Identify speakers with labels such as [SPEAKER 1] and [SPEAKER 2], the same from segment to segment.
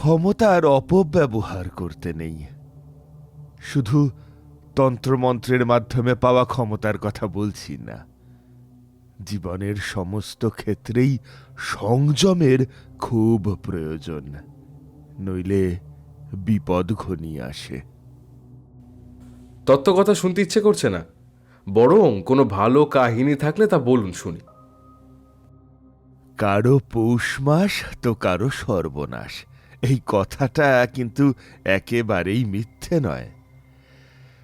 [SPEAKER 1] ক্ষমতার অপব্যবহার করতে নেই। শুধু তন্ত্রমন্ত্রের মাধ্যমে পাওয়া ক্ষমতার কথা বলছি না। জীবনের সমস্ত ক্ষেত্রেই সংযমের খুব প্রয়োজন নইলে বিপদ ঘনিয়ে আসে।
[SPEAKER 2] তত্ত্ব কথা শুনতে ইচ্ছে করছে না। বরং কোনো ভালো কাহিনী থাকলে তা বলুন শুনি।
[SPEAKER 1] কারও পৌষ মাস তো কারও সর্বনাশ। এই কথাটা কিন্তু একেবারেই মিথ্যে নয়।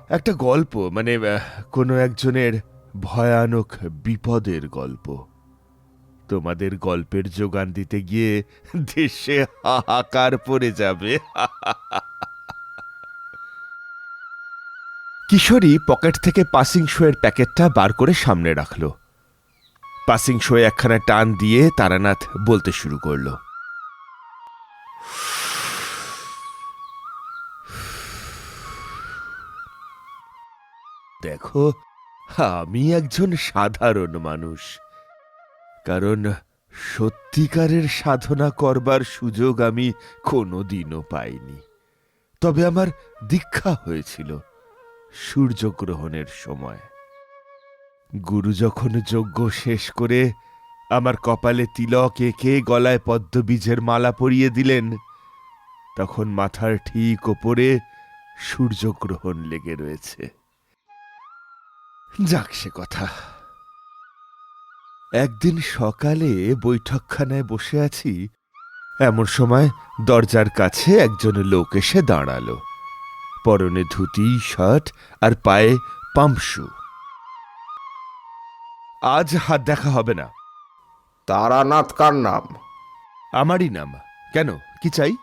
[SPEAKER 1] একটা গল্প মানে কোনো একজনের ভয়ানক বিপদের গল্প। তোমাদের গল্পের যোগান দিতে গিয়ে দেশে হাহাকার পড়ে যাবে। কিশোরী পকেট থেকে পাসিং শোয়ের প্যাকেটটা বার করে সামনে রাখল। পাসিং শোয়ে একখানা টান দিয়ে তারানাথ বলতে শুরু করল। দেখো, আমি একজন সাধারণ মানুষ। কারণ সত্যিকারের সাধনা করবার সুযোগ আমি কোনোদিনও পাইনি। তবে আমার দীক্ষা হয়েছিল সূর্যগ্রহণের সময়। গুরু যখন যজ্ঞ শেষ করে আমার কপালে তিলক এঁকে গলায় পদ্মবীজের মালা পরিয়ে দিলেন। তখন মাথার ঠিক ওপরে সূর্যগ্রহণ লেগে রয়েছে। যাক সে কথা। একদিন সকালে বৈঠকখানায় বসে আছি। এমন সময় দরজার কাছে একজন লোক এসে দাঁড়াল। পরনে ধুতি, শার্ট আর পায়ে পাম্পশু আজ হাত দেখা হবে না।
[SPEAKER 3] তারানাথ কার নাম?
[SPEAKER 1] আমারই নাম। কেন? কি চাই?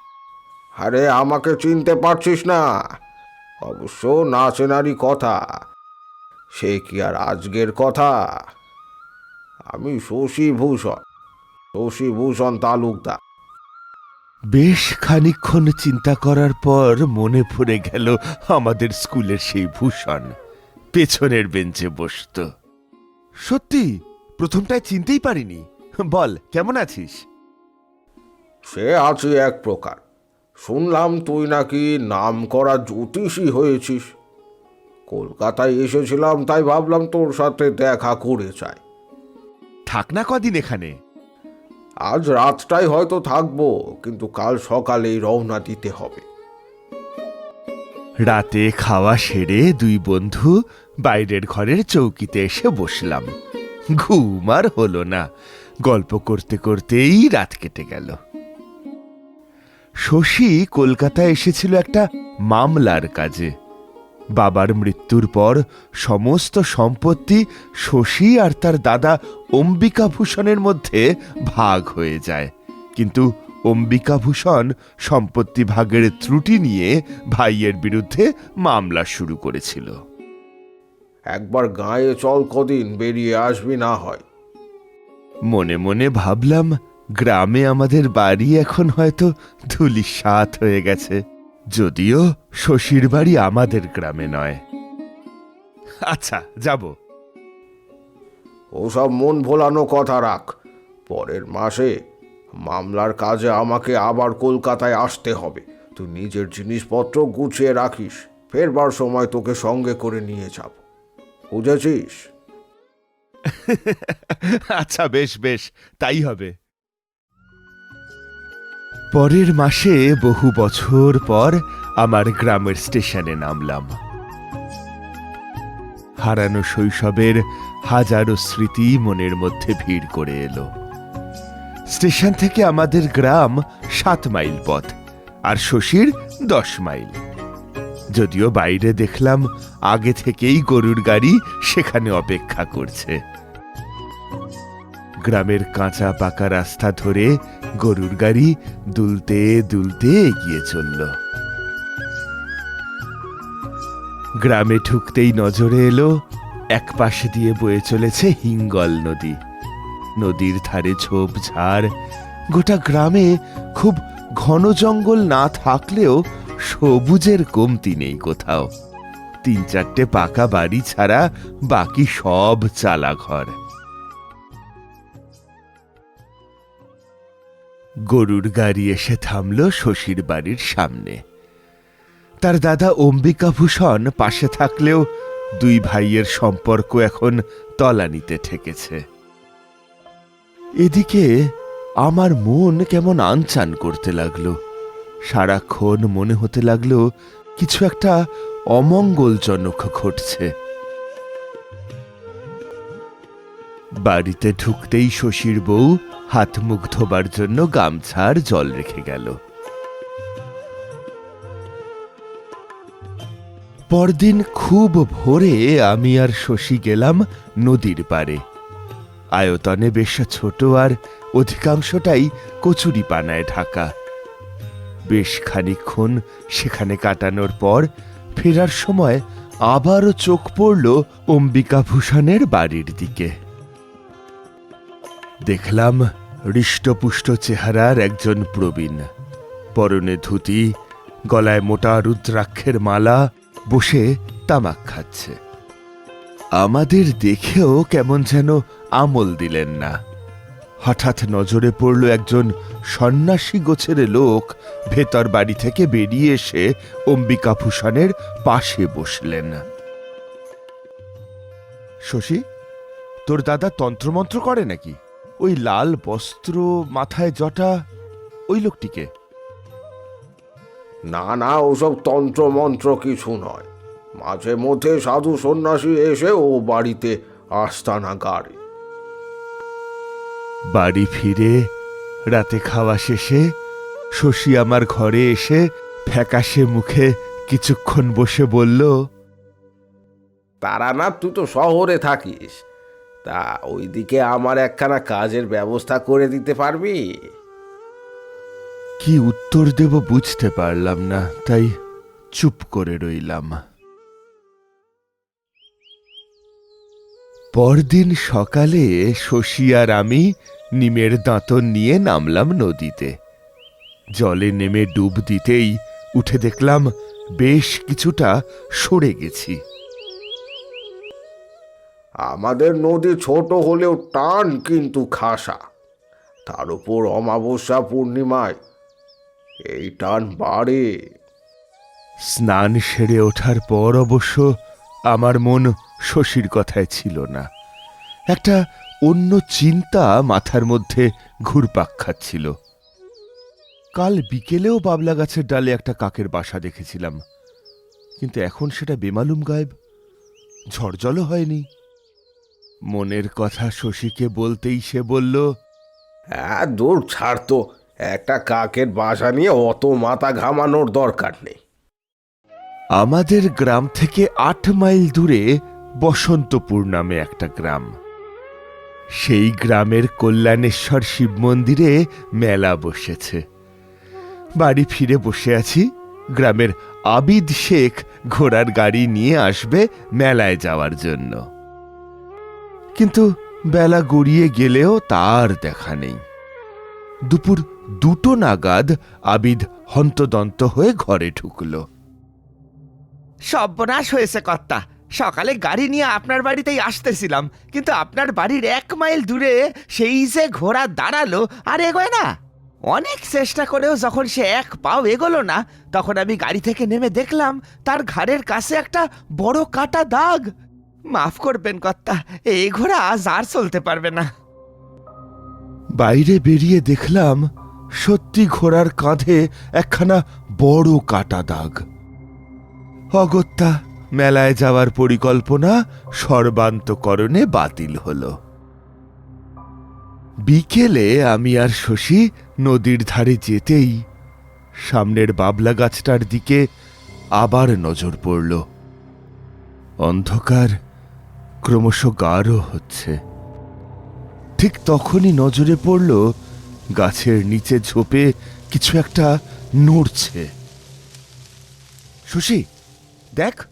[SPEAKER 3] আরে আমাকে চিনতে পারছিস না। অবশ্য না চেনারই কথা। সে কি আর আজকের কথা? আমি শশী ভূষণ। শশী ভূষণ তালুকদার।
[SPEAKER 1] বেশ খানিকক্ষণ চিন্তা করার পর মনে পড়ে গেল আমাদের স্কুলের সেই ভূষণ। পেছনের বেঞ্চে বসত। সত্যি? প্রথমটায় চিনতেই পারিনি। বল কেমন আছিস?
[SPEAKER 3] সে আছে এক প্রকার। শুনলাম তুই নাকি নাম করা জ্যোতিষী হয়েছিস। কলকাতায় এসেছিলাম তাই ভাবলাম তোর সাথে দেখা করে চাই
[SPEAKER 1] থাক না কদিন এখানে।
[SPEAKER 3] আজ রাতটাই হয়তো থাকব কিন্তু কাল সকালেই রওনা দিতে হবে।
[SPEAKER 1] রাতে খাওয়া সেরে দুই বন্ধু বাইরের ঘরের চৌকিতে এসে বসলাম। ঘুম আর হলো না। গল্প করতে করতেই রাত কেটে গেল। শশী কলকাতায় এসেছিল একটা মামলার কাজে। বাবার মৃত্যুর পর সমস্ত সম্পত্তি শশী আর তার দাদা অম্বিকাভূষণের মধ্যে ভাগ হয়ে যায়। কিন্তু অম্বিকাভূষণ সম্পত্তি ভাগের ত্রুটি নিয়ে ভাইয়ের বিরুদ্ধে মামলা শুরু করেছিল।
[SPEAKER 3] একবার গায়ে চল কদিন, বেরিয়ে আসবি না হয়।
[SPEAKER 1] মনে মনে ভাবলাম, গ্রামে আমাদের বাড়ি এখন হয়তো ধুলিসাৎ হয়ে গেছে। যদিও শশীর বাড়ি আমাদের গ্রামে নয়। আচ্ছা যাব।
[SPEAKER 3] ওসব মন ভোলানো কথা রাখ। পরের মাসে মামলার কাজে আমাকে আবার কলকাতায় আসতে হবে। তুই নিজের জিনিসপত্র গুছিয়ে রাখিস। ফেরবার সময় তোকে সঙ্গে করে নিয়ে যাব। বুঝেছিস?
[SPEAKER 1] আচ্ছা বেশ বেশ, তাই হবে। পরের মাসে বহু বছর পর আমার গ্রামের স্টেশনে নামলাম। হারানো শৈশবের হাজারো স্মৃতি মনের মধ্যে ভিড় করে এলো। স্টেশন থেকে আমাদের গ্রাম সাত মাইল পথ, আর শশীর দশ মাইল। যদিও বাইরে দেখলাম আগে থেকেই গরুর গাড়ি সেখানে অপেক্ষা করছে। গ্রামের কাঁচা পাকা রাস্তা ধরে গরুর গাড়ি দুলতে দুলতে এগিয়ে চলল। গ্রামে ঢুকতেই নজরে এলো, এক পাশে দিয়ে বয়ে চলেছে হিঙ্গল নদী। নদীর ধারে ঝোপঝাড় গোটা গ্রামে খুব ঘন জঙ্গল না থাকলেও সবুজের কমতি নেই কোথাও। তিন চারটে পাকা বাড়ি ছাড়া বাকি সব চালা ঘর গরুর গাড়ি এসে থামল শশীর বাড়ির সামনে। তার দাদা অম্বিকাভূষণ পাশে থাকলেও দুই ভাইয়ের সম্পর্ক এখন তলানিতে ঠেকেছে। এদিকে আমার মন কেমন আনচান করতে লাগল। সারাক্ষণ মনে হতে লাগল কিছু একটা অমঙ্গলজনক ঘটছে। বাড়িতে ঢুকতেই শশীর বউ হাত মুখ ধোবার জন্য গামছার জল রেখে গেল। পরদিন খুব ভোরে আমি আর শশী গেলাম নদীর পারে আয়তনে বেশ ছোট আর অধিকাংশটাই কচুরি পানায় ঢাকা। বেশ খানিকক্ষণ সেখানে কাটানোর পর ফেরার সময় আবারও চোখ পড়ল অম্বিকা ভূষণের বাড়ির দিকে। দেখলাম হৃষ্টপুষ্ট চেহারার একজন প্রবীণ। পরনে ধুতি, গলায় মোটা রুদ্রাক্ষের মালা, বসে তামাক খাচ্ছে। আমাদের দেখেও কেমন যেন আমল দিলেন না। হঠাৎ নজরে পড়ল একজন সন্ন্যাসী গোছের লোক, ভেতর বাড়ি থেকে বেরিয়ে এসে অম্বিকাভূষণের পাশে বসলেন। শশী, তোর দাদা তন্ত্রমন্ত্র করে নাকি? ওই লাল বস্ত্র মাথায় জটা ওই লোকটিকে।
[SPEAKER 3] না না ওসব তন্ত্র মন্ত্র কিছু নয়। মাঝে মধ্যে সাধু সন্ন্যাসী এসে ও বাড়িতে আস্তানা গাড়ে
[SPEAKER 1] বাড়ি ফিরে রাতে খাওয়া শেষে শশী আমার ঘরে এসে ফ্যাকাশে মুখে কিছুক্ষণ বসে বলল
[SPEAKER 3] তারা না তুই তো শহরে থাকিস। তা ওইদিকে আমার একখানা কাজের ব্যবস্থা করে দিতে পারবি?
[SPEAKER 1] কি উত্তর দেব বুঝতে পারলাম না, তাই চুপ করে রইলাম। পরদিন সকালে শশী আর আমি নিমের দাঁতন নিয়ে নামলাম নদীতে। জলে নেমে ডুব দিতেই উঠে দেখলাম বেশ কিছুটা সরে গেছি।
[SPEAKER 3] আমাদের নদী ছোট হলেও টান কিন্তু খাসা। তার উপর অমাবস্যা পূর্ণিমায়। এই টান বাড়ে।
[SPEAKER 1] স্নান সেরে ওঠার পর অবশ্য আমার মন শশীর কথায় ছিল না। একটা অন্য চিন্তা মাথার মধ্যে ঘুরপাক খাচ্ছিল। কাল বিকেলেও বাবলা গাছের ডালে একটা কাকের বাসা দেখেছিলাম। কিন্তু এখন সেটা বেমালুম গায়েব। ঝড়জলও হয়নি। মনের কথা শশীকে বলতেই সে বলল
[SPEAKER 3] হ্যাঁ দূর ছাড় তো। একটা কাকের বাসা নিয়ে অত মাথা ঘামানোর দরকার নেই।
[SPEAKER 1] আমাদের গ্রাম থেকে আট মাইল দূরে বসন্তপুর নামে একটা গ্রাম। সেই গ্রামের কল্যাণেশ্বর শিব মন্দিরে মেলা বসেছে। বাড়ি ফিরে বসে আছি গ্রামের আবিদ শেখ ঘোড়ার গাড়ি নিয়ে আসবে মেলায় যাওয়ার জন্য। কিন্তু বেলা গড়িয়ে গেলেও তার দেখা নেই। দুপুর দুটো নাগাদ আবিদ হন্তদন্ত হয়ে ঘরে ঢুকল।
[SPEAKER 4] সর্বনাশ হয়েছে কর্তা। সকালে গাড়ি নিয়ে আপনার বাড়িতেই আসতেছিলাম, কিন্তু আপনার বাড়ির এক মাইল দূরে সেই যে ঘোড়া দাঁড়াল, আর এগোয় না। অনেক চেষ্টা করেও যখন সে এক পাও এগোলো না, তখন আমি গাড়ি থেকে নেমে দেখলাম, তার ঘাড়ের কাছে একটা বড় কাটা দাগ। মাফ করবেন কর্তা, এই ঘোড়া আজ আর চলতে পারবে না।
[SPEAKER 1] বাইরে বেরিয়ে দেখলাম সত্যি ঘোড়ার কাঁধে একখানা বড় কাটা দাগ। অগত্যা, মেলায় যাওয়ার পরিকল্পনা সর্বান্তকরণে বাতিল হল। বিকেলে আমি আর শশী নদীর ধারে যেতেই সামনের বাবলা গাছটার দিকে আবার নজর পড়ল। অন্ধকার ক্রমশ গাঢ় হচ্ছে। ঠিক তখনই নজরে পড়ল গাছের নিচে ঝোপে কিছু একটা নড়ছে। শশী দেখ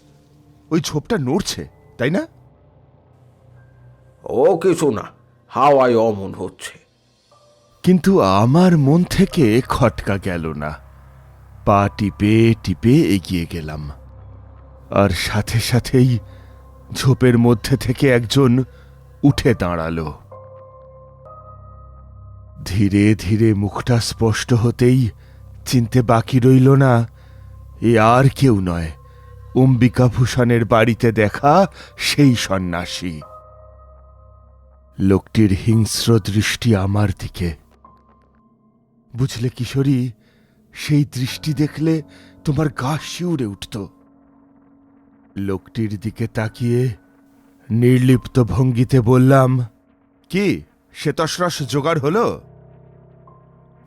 [SPEAKER 1] ওই ঝোপটা নড়ছে তাই না?
[SPEAKER 3] ও কিছু না হাওয়ায় অমন হচ্ছে।
[SPEAKER 1] কিন্তু আমার মন থেকে খটকা গেল না। পা টিপে টিপে এগিয়ে গেলাম। আর সাথে সাথেই ঝোপের মধ্যে থেকে একজন উঠে দাঁড়াল। ধীরে ধীরে মুখটা স্পষ্ট হতেই চিনতে বাকি রইল না, এ আর কেউ নয় অম্বিকাভূষণের বাড়িতে দেখা সেই সন্ন্যাসী। লোকটির হিংস্র দৃষ্টি আমার দিকে। বুঝলে কিশোরী, সেই দৃষ্টি দেখলে তোমার গা শিউরে উঠত। লোকটির দিকে তাকিয়ে নির্লিপ্ত ভঙ্গিতে বললাম, কি শ্বেতশ্বাস জোগাড় হলো?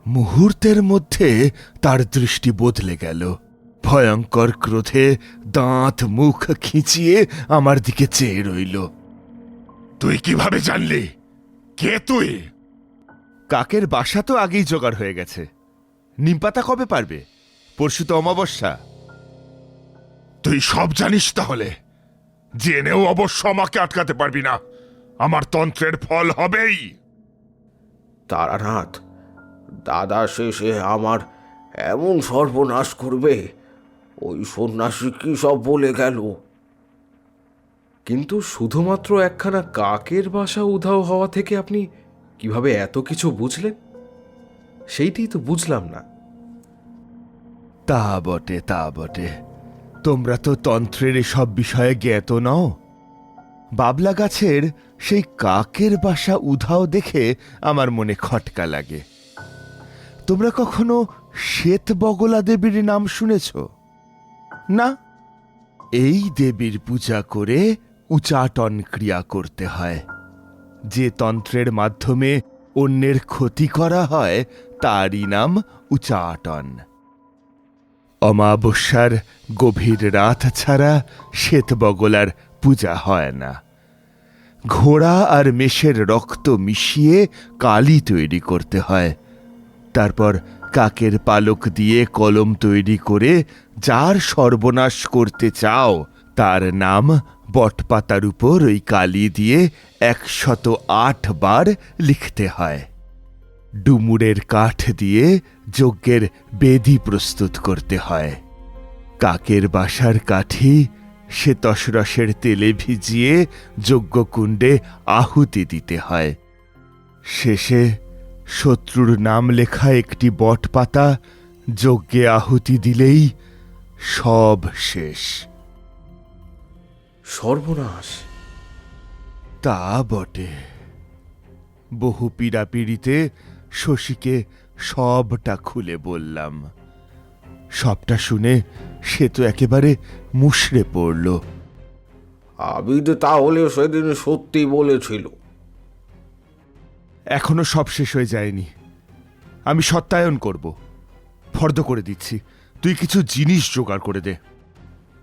[SPEAKER 1] মুহূর্তের মধ্যে তার দৃষ্টি বদলে গেল। ভয়ঙ্কর ক্রোধে দাঁত মুখ খিঁচিয়ে আমার দিকে চেয়ে রইল। তুই কীভাবে জানলি? কে তুই? কাকের বাসা তো আগেই জোগাড় হয়ে গেছে। নিমপাতা কবে পারবে? পরশু তো অমাবস্যা।
[SPEAKER 5] তুই সব জানিস তাহলে। জেনেও অবশ্য আমাকে আটকাতে পারবি না। আমার তন্ত্রের ফল হবেই।
[SPEAKER 3] তারানাথ দাদা শেষে আমার এমন সর্বনাশ করবে ওই সন্ন্যাসী কি সব বলে গেল?
[SPEAKER 2] কিন্তু শুধুমাত্র একখানা কাকের বাসা উধাও হওয়া থেকে আপনি কীভাবে এত কিছু বুঝলেন? সেইটাই তো বুঝলাম না।
[SPEAKER 1] তা বটে তা বটে। তোমরা তো তন্ত্রের সব বিষয়ে জ্ঞাত নও। বাবলা গাছের সেই কাকের বাসা উধাও দেখে আমার মনে খটকা লাগে। তোমরা কখনো শ্বেত বগলা দেবীর নাম শুনেছ? না? এই দেবীর পূজা করে উচাটন ক্রিয়া করতে হয়। যে তন্ত্রের মাধ্যমে অন্যের ক্ষতি করা হয়, তারই নাম উচাটন। অমাবস্যার গভীর রাত ছাড়া শ্বেতবগলার পূজা হয় না। ঘোড়া আর মেষের রক্ত মিশিয়ে কালি তৈরি করতে হয়। তারপর কাকের পালক দিয়ে কলম তৈরি করে যার সর্বনাশ করতে চাও, তার নাম বটপাতার উপর ওই কালি দিয়ে একশত আট বার লিখতে হয়। ডুমুরের কাঠ দিয়ে যজ্ঞের বেদি প্রস্তুত করতে হয়। কাকের বাসার কাঠি সে তসরসের তেলে ভিজিয়ে যজ্ঞকুণ্ডে আহুতি দিতে হয়। শেষে শত্রুর নাম লেখা একটি বটপাতা যজ্ঞে আহুতি দিলেই সব শেষ।
[SPEAKER 2] সর্বনাশ।
[SPEAKER 1] তা বটে। বহু পীড়াপিড়িতে শশীকে সবটা খুলে বললাম। সবটা শুনে সে তো একেবারে মুষড়ে পড়ল।
[SPEAKER 3] আবিদ তাহলে সেদিন সত্যি বলেছিল।
[SPEAKER 1] এখনও সব শেষ হয়ে যায়নি। আমি সত্যায়ন করব। ফর্দ করে দিচ্ছি। তুই কিছু জিনিস জোগাড় করে দে।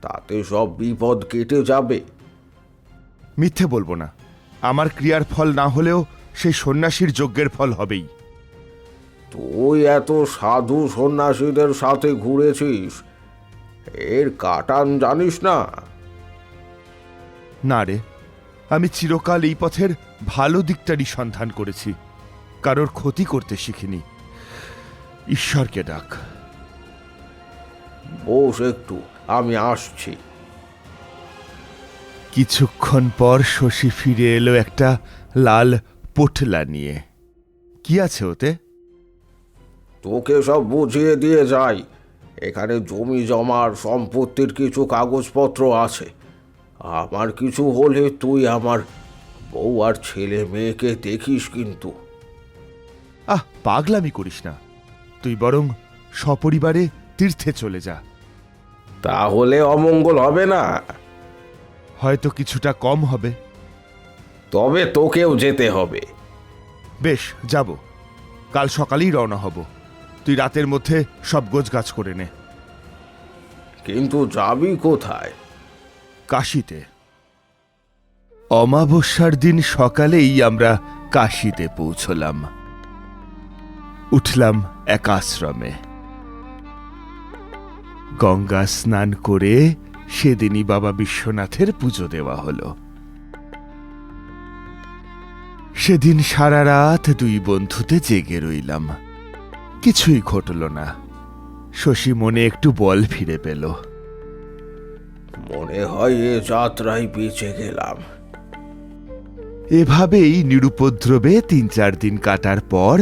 [SPEAKER 3] তাতে সব বিপদ কেটে যাবে।
[SPEAKER 1] মিথ্যে বলব না। আমার ক্রিয়ার ফল না হলেও সেই সন্ন্যাসীর যজ্ঞের ফল হবেই।
[SPEAKER 3] তুই এত সাধু সন্ন্যাসীদের সাথে ঘুরেছিস? এর কাটান জানিস না?
[SPEAKER 1] না রে আমি চিরকাল এই পথের ভালো দিকটারই সন্ধান করেছি। কারোর ক্ষতি করতে শিখিনি। ঈশ্বরকে ডাক।
[SPEAKER 3] বস একটু আমি আসছি।
[SPEAKER 1] কিছুক্ষণ পর শশী ফিরে এলো একটা লাল পোটলা নিয়ে। কি আছে ওতে?
[SPEAKER 3] তোকে সব বুঝিয়ে দিয়ে যাই। এখানে জমি জমার সম্পত্তির কিছু কাগজপত্র আছে। আমার কিছু হলে তুই আমার বউ আর ছেলে মেয়েকে দেখিস কিন্তু।
[SPEAKER 1] আহ পাগলামি করিস না। তুই বরং সপরিবারে তীর্থে চলে যা।
[SPEAKER 3] তাহলে অমঙ্গল হবে না।
[SPEAKER 1] হয়তো কিছুটা কম হবে।
[SPEAKER 3] তবে তোকেও যেতে হবে।
[SPEAKER 1] বেশ যাব। কাল সকালেই রওনা হব। তুই রাতের মধ্যে সব গোছগাছ করে নে।
[SPEAKER 3] কিন্তু যাবি কোথায়?
[SPEAKER 1] কাশিতে। অমাবস্যার দিন সকালেই আমরা কাশিতে পৌঁছলাম। উঠলাম এক আশ্রমে। গঙ্গা স্নান করে সেদিনই বাবা বিশ্বনাথের পুজো দেওয়া হলো। সেদিন সারা রাত দুই বন্ধুতে জেগে রইলাম। কিছুই ঘটল না। শশী মনে একটু বল ফিরে পেল।
[SPEAKER 3] মনে হয় এ যাত্রায় বেঁচে গেলাম।
[SPEAKER 1] এভাবেই নিরুপদ্রবে তিন চার দিন কাটার পর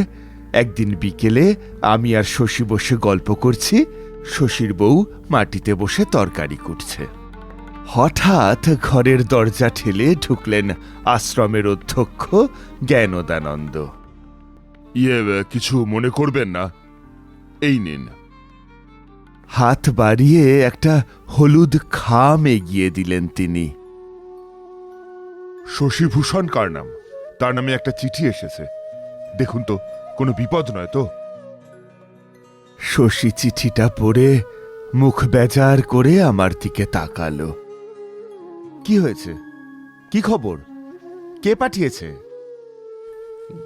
[SPEAKER 1] একদিন বিকেলে আমি আর শশী বসে গল্প করছি শশীর বউ মাটিতে বসে তরকারি কুটছে। হঠাৎ ঘরের দরজা ঠেলে ঢুকলেন আশ্রমের অধ্যক্ষ জ্ঞানদানন্দ।
[SPEAKER 5] ইয়ে কিছু মনে করবেন না। এই নিন।
[SPEAKER 1] হাত বাড়িয়ে একটা হলুদ খাম এগিয়ে দিলেন তিনি।
[SPEAKER 5] শশীভূষণ কার নাম? তার নামে একটা চিঠি এসেছে। দেখুন তো কোনো বিপদ নয় তো?
[SPEAKER 1] শশী চিঠিটা পড়ে মুখ বেজার করে আমার দিকে তাকালো। কি হয়েছে? কি খবর? কে পাঠিয়েছে?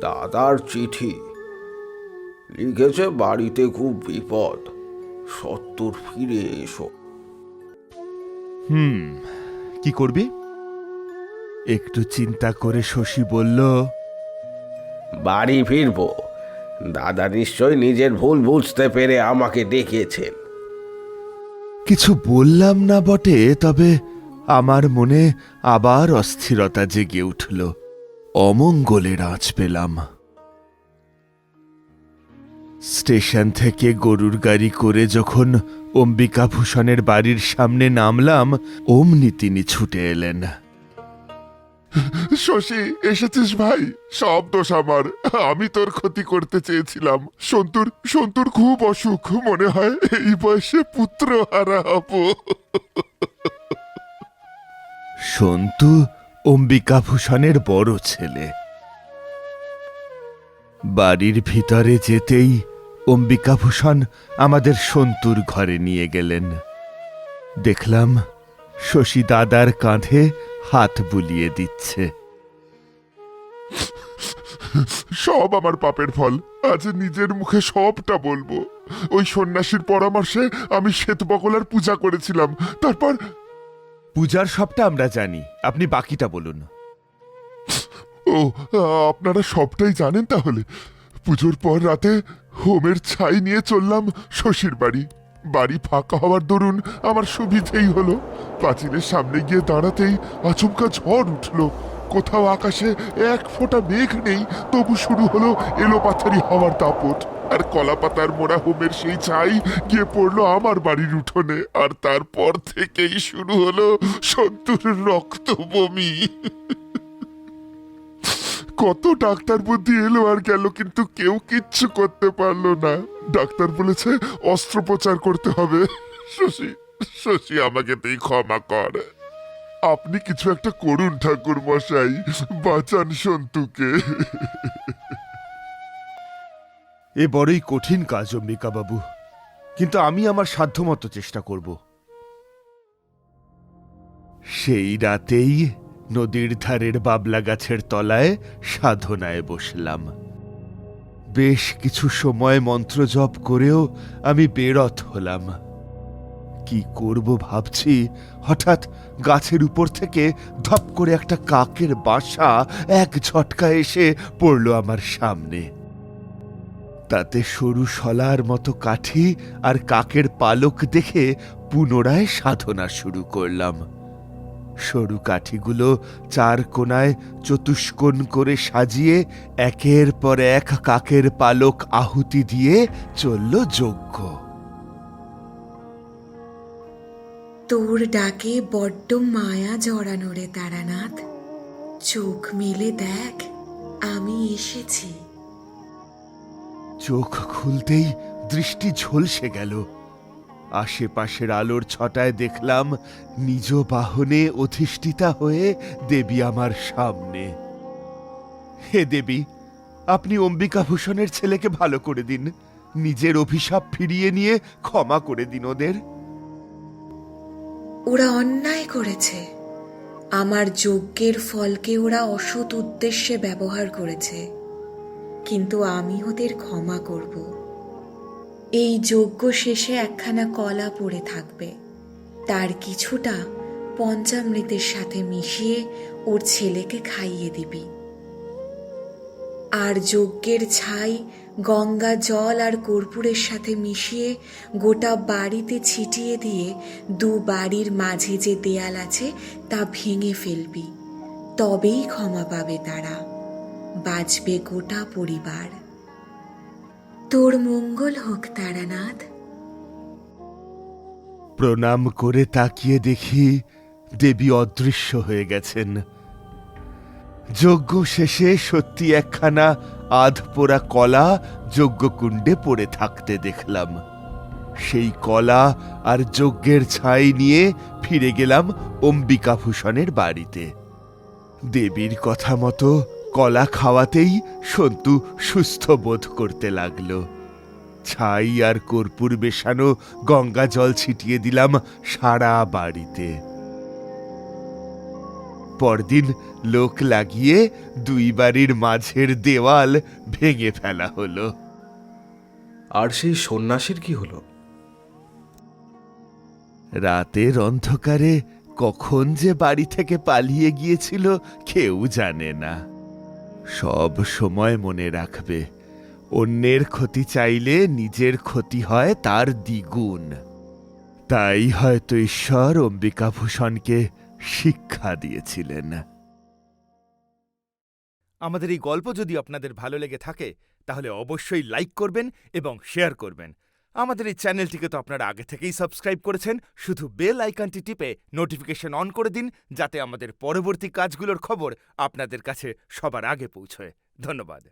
[SPEAKER 3] দাদার চিঠি। লিখেছে বাড়িতে খুব বিপদ সত্তর ফিরে এসো।
[SPEAKER 1] হুম কি করবি? একটু চিন্তা করে শশী বলল
[SPEAKER 3] বাড়ি ফিরবো। দাদা নিশ্চয় নিজের ভুল বুঝতে পেরে আমাকে ডেকেছেন।
[SPEAKER 1] কিছু বললাম না বটে তবে আমার মনে আবার অস্থিরতা জেগে উঠল। অমঙ্গলের আঁচ পেলাম। স্টেশন থেকে গরুর গাড়ি করে যখন অম্বিকাভূষণের বাড়ির সামনে নামলাম অমনি তিনি ছুটে এলেন।
[SPEAKER 5] শশী এসেছিস ভাই? সব দোষ আমার। আমি তোর ক্ষতি করতে চেয়েছিলাম। সন্তুর সন্তুর খুব অসুখ। মনে হয় এই বয়সে পুত্র হারা হব।
[SPEAKER 1] সন্তু অম্বিকাভূষণের বড় ছেলে। বাড়ির ভিতরে যেতেই অম্বিকাভূষণ আমাদের সন্তুর ঘরে নিয়ে গেলেন। দেখলাম শশী দাদার কাঁধে হাত বুলিয়ে দিচ্ছে।
[SPEAKER 5] সব আমার পাপের ফল, আজ নিজের মুখে সবটা বলব। ওই সন্ন্যাসীর পরামর্শে আমি শ্বেত বকলার পূজা করেছিলাম, তারপর
[SPEAKER 1] পূজার সবটা আমরা জানি। আপনি বাকিটা বলুন।
[SPEAKER 5] ও, আপনারা সবটাই জানেন তাহলে। পুজোর পর রাতে হোমের ছাই নিয়ে চললাম শশীর বাড়ি। বাড়ি ফাঁকা হওয়ার দরুন আমার সুবিধেই হলো। পাঁচিলের সামনে গিয়ে দাঁড়াতেই আচমকা ঝড় উঠল। কোথাও আকাশে এক ফোঁটা মেঘ নেই, তবু শুরু হলো এলোপাথারি হওয়ার দাপট। আর কলাপাতার মোড়া হোমের সেই ছাই গিয়ে পড়ল আমার বাড়ির উঠোনে। আর তারপর থেকেই শুরু হলো সন্তুর রক্ত বমি কত ডাক্তার বুদ্ধি এলো আর গেল, কিন্তু কেউ কিচ্ছু করতে পারল না। ডাক্তার বলেছে, অস্ত্রোপচার করতে হবে। শশী শশী, আমাকে তুই ক্ষমা কর। আপনি কিছু একটা করুন ঠাকুর মশাই বাঁচান সন্তুকে।
[SPEAKER 1] এ বড়ই কঠিন কাজ অম্বিকা বাবু কিন্তু আমি আমার সাধ্যমতো চেষ্টা করব। সেই রাতেই নদীর ধারের বাবলা গাছের তলায় সাধনায় বসলাম। বেশ কিছু সময় মন্ত্র জপ করেও আমি বেরত হলাম। কি করব ভাবছি, হঠাৎ গাছের উপর থেকে ধপ করে একটা কাকের বাসা এক ঝটকা এসে পড়ল আমার সামনে। তাতে সরু শলার মতো কাঠি আর কাকের পালক দেখে পুনরায় সাধনা শুরু করলাম। সরু কাঠিগুলো চার কোনায় চতুষ্কোণ করে সাজিয়ে একের পর এক কাকের পালক আহুতি দিয়ে চলল যজ্ঞ।
[SPEAKER 6] তোর ডাকে বড্ড মায়া জড়ানো রে তারানাথ। চোখ মেলে দেখ, আমি এসেছি।
[SPEAKER 1] চোখ খুলতেই দৃষ্টি ঝলসে গেল। আশেপাশের আলোর ছটায় দেখলাম নিজ বাহনে অধিষ্ঠিতা হয়ে দেবী আমার সামনে। হে দেবী, আপনি অম্বিকাভূষণের ছেলেকে ভালো করে দিন। নিজের অভিশাপ ফিরিয়ে নিয়ে ক্ষমা করে দিন ওদের।
[SPEAKER 6] ওরা অন্যায় করেছে। আমার যজ্ঞের ফলকে ওরা অসৎ উদ্দেশ্যে ব্যবহার করেছে। কিন্তু আমি ওদের ক্ষমা করব। এই যজ্ঞ শেষে একখানা কলা পড়ে থাকবে। তার কিছুটা পঞ্চামৃতের সাথে মিশিয়ে ওর ছেলেকে খাইয়ে দিবি। আর যজ্ঞের ছাই, গঙ্গা, জল আর কর্পূরের সাথে মিশিয়ে গোটা বাড়িতে ছিটিয়ে দিয়ে দু বাড়ির মাঝে যে দেয়াল আছে তা ভেঙে ফেলবি। তবেই ক্ষমা পাবে তারা। বাঁচবে গোটা পরিবার। তোর মঙ্গল হোক তারানাথ।
[SPEAKER 1] প্রণাম করে তাকিয়ে দেখি দেবী অদৃশ্য হয়ে গেছেন। যজ্ঞ শেষে সত্যি একখানা আধপোড়া কলা যজ্ঞকুণ্ডে পড়ে থাকতে দেখলাম। সেই কলা আর যজ্ঞের ছাই নিয়ে ফিরে গেলাম অম্বিকাভূষণের বাড়িতে। দেবীর কথা মতো কলা খাওয়াতেই সন্তু সুস্থ বোধ করতে লাগল। ছাই আর কর্পূর বেশানো গঙ্গা জল ছিটিয়ে দিলাম সারা বাড়িতে। পরদিন লোক লাগিয়ে দুই বাড়ির মাঝের দেওয়াল ভেঙে ফেলা হলো।
[SPEAKER 2] আর সেই সন্ন্যাসীর কি হলো?
[SPEAKER 1] রাতের অন্ধকারে কখন যে বাড়ি থেকে পালিয়ে গিয়েছিল কেউ জানে না। সব সময় মনে রাখবে, অন্যের ক্ষতি চাইলে নিজের ক্ষতি হয় তার দ্বিগুণ। তাই হয়তো ঈশ্বর অম্বিকাভূষণকে শিক্ষা দিয়েছিলেন।
[SPEAKER 7] আমাদের এই গল্প যদি আপনাদের ভালো লেগে থাকে, তাহলে অবশ্যই লাইক করবেন এবং শেয়ার করবেন। আমাদের এই চ্যানেলটিকে তো আপনারা আগে থেকেই সাবস্ক্রাইব করেছেন। শুধু বেল আইকনটি টিপে নোটিফিকেশন অন করে দিন, যাতে আমাদের পরবর্তী কাজগুলোর খবর আপনাদের কাছে সবার আগে পৌঁছয়। ধন্যবাদ।